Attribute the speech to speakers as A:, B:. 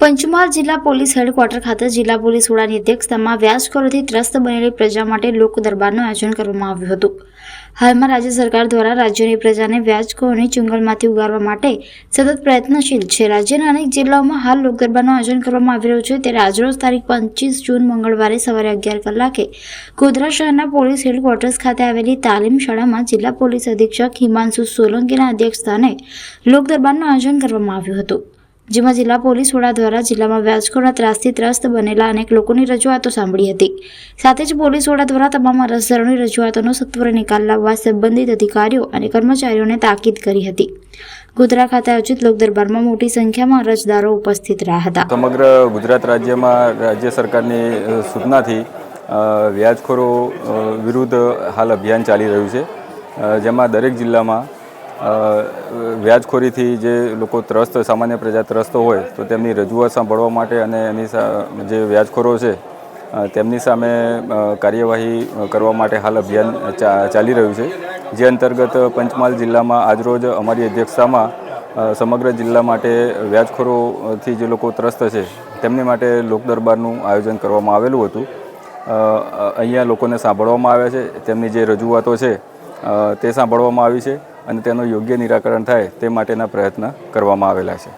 A: પંચમહાલ જિલ્લા police headquarter ખાતે જિલ્લા પોલીસ વડાની અધ્યક્ષતામાં વ્યાજકરોથી ત્રસ્ત બનેલી પ્રજા માટે લોક દરબારનું આયોજન કરવામાં આવ્યું હતું. હાલમાં રાજ્ય સરકાર દ્વારા રાજ્યની પ્રજાને વ્યાજકોની ચુંગલમાંથી ઉગારવા માટે સતત પ્રયત્નશીલ છે. રાજ્યના અનેક જિલ્લાઓમાં હાલ લોક દરબારનું આયોજન કરવામાં આવી રહ્યું છે. ત્યારે આજરોજ તારીખ પચીસ જૂન મંગળવારે સવારે અગિયાર કલાકે ગોધરા શહેરના પોલીસ હેડક્વાર્ટર્સ ખાતે આવેલી તાલીમ શાળામાં જિલ્લા પોલીસ અધિક્ષક હિમાંશુ સોલંકીના અધ્યક્ષસ્થાને લોક દરબારનું આયોજન કરવામાં આવ્યું હતું. જેમાં જિલ્લા પોલીસ વડા દ્વારા જિલ્લામાં વ્યાજખોરના ત્રાસથી ત્રસ્ત બનેલા અનેક લોકોની રજૂઆતો સાંભળી હતી. સાથે જ પોલીસ વડા દ્વારા તમામ અરજદારોની રજૂઆતોનો સત્વરે નિકાલ લાવવા સંબંધિત અધિકારીઓ અને કર્મચારીઓને તાકીદ કરી હતી. ગોધરા ખાતે આયોજિત લોકદરબારમાં મોટી સંખ્યામાં અરજદારો ઉપસ્થિત રહ્યા હતા.
B: સમગ્ર ગુજરાત રાજ્યમાં રાજ્ય સરકારની સૂચનાથી વ્યાજખોરો વિરુદ્ધ હાલ અભિયાન ચાલી રહ્યું છે. જેમાં દરેક જિલ્લામાં વ્યાજખોરીથી જે લોકો ત્રસ્ત, સામાન્ય પ્રજા ત્રસ્ત હોય, તો તેમની રજૂઆત સાંભળવા માટે અને એની જે વ્યાજખોરો છે તેમની સામે કાર્યવાહી કરવા માટે હાલ અભિયાન ચાલી રહ્યું છે. જે અંતર્ગત પંચમહાલ જિલ્લામાં આજરોજ અમારી અધ્યક્ષતામાં સમગ્ર જિલ્લા માટે વ્યાજખોરોથી જે લોકો ત્રસ્ત છે, તેમની માટે લોક દરબારનું આયોજન કરવામાં આવેલું હતું. અહીંયા લોકોને સાંભળવામાં આવ્યા છે, તેમની જે રજૂઆતો છે તે સાંભળવામાં આવી છે. અને તેનું યોગ્ય નિરાકરણ થાય તે માટેના પ્રયત્ન કરવામાં આવેલા છે.